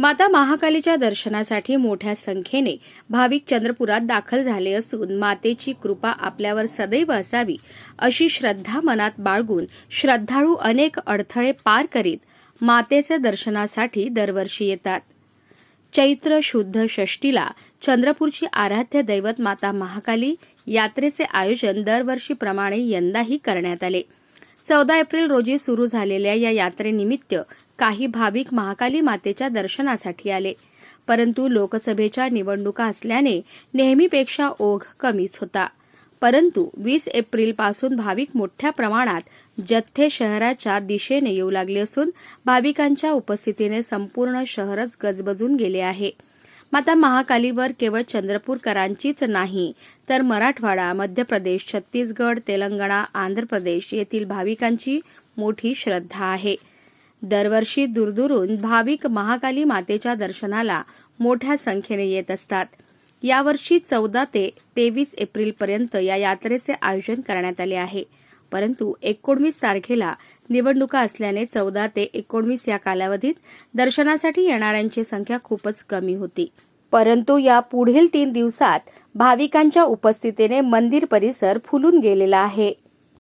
माता महाकालीच्या दर्शनासाठी मोठ्या संख्येने भाविक चंद्रपुरात दाखल झाले असून मातेची कृपा आपल्यावर सदैव असावी अशी श्रद्धा मनात बाळगून श्रद्धाळू अनेक अडथळे पार करीत मातेचे दर्शनासाठी दरवर्षी येतात. चैत्र शुद्ध षष्टीला चंद्रपूरची आराध्य दैवत माता महाकाली यात्रेचे आयोजन दरवर्षीप्रमाणे यंदाही करण्यात आले. चौदा एप्रिल रोजी सुरू झालेल्या या यात्रेनिमित्त काही भाविक महाकाली मातेच्या दर्शनासाठी आले. परंतु लोकसभेच्या निवडणुका असल्याने नेहमीपेक्षा ओघ कमीच होता. परंतु वीस एप्रिलपासून भाविक मोठ्या प्रमाणात जथ्थे शहराच्या दिशेने येऊ लागले असून भाविकांच्या उपस्थितीने संपूर्ण शहरच गजबजून गेले आहे. माता महाकालीवर केवळ चंद्रपूरकरांचीच नाही तर मराठवाडा मध्य प्रदेश छत्तीसगड तेलंगणा आंध्र प्रदेश येथील भाविकांची मोठी श्रद्धा आहे. दरवर्षी दूरदूरून भाविक महाकाली मातेच्या दर्शनाला मोठ्या संख्येने येत असतात. यावर्षी चौदा ते तेवीस एप्रिलपर्यंत या यात्रेचे आयोजन करण्यात आले आहे. परंतु एकोणवीस तारखेला निवडणुका असल्याने चौदा ते एकोणवीस या कालावधीत दर्शनासाठी येणाऱ्यांची संख्या खूपच कमी होती. परंतु या पुढील तीन दिवसात भाविकांच्या उपस्थितीने मंदिर परिसर फुलून गेलेला आहे.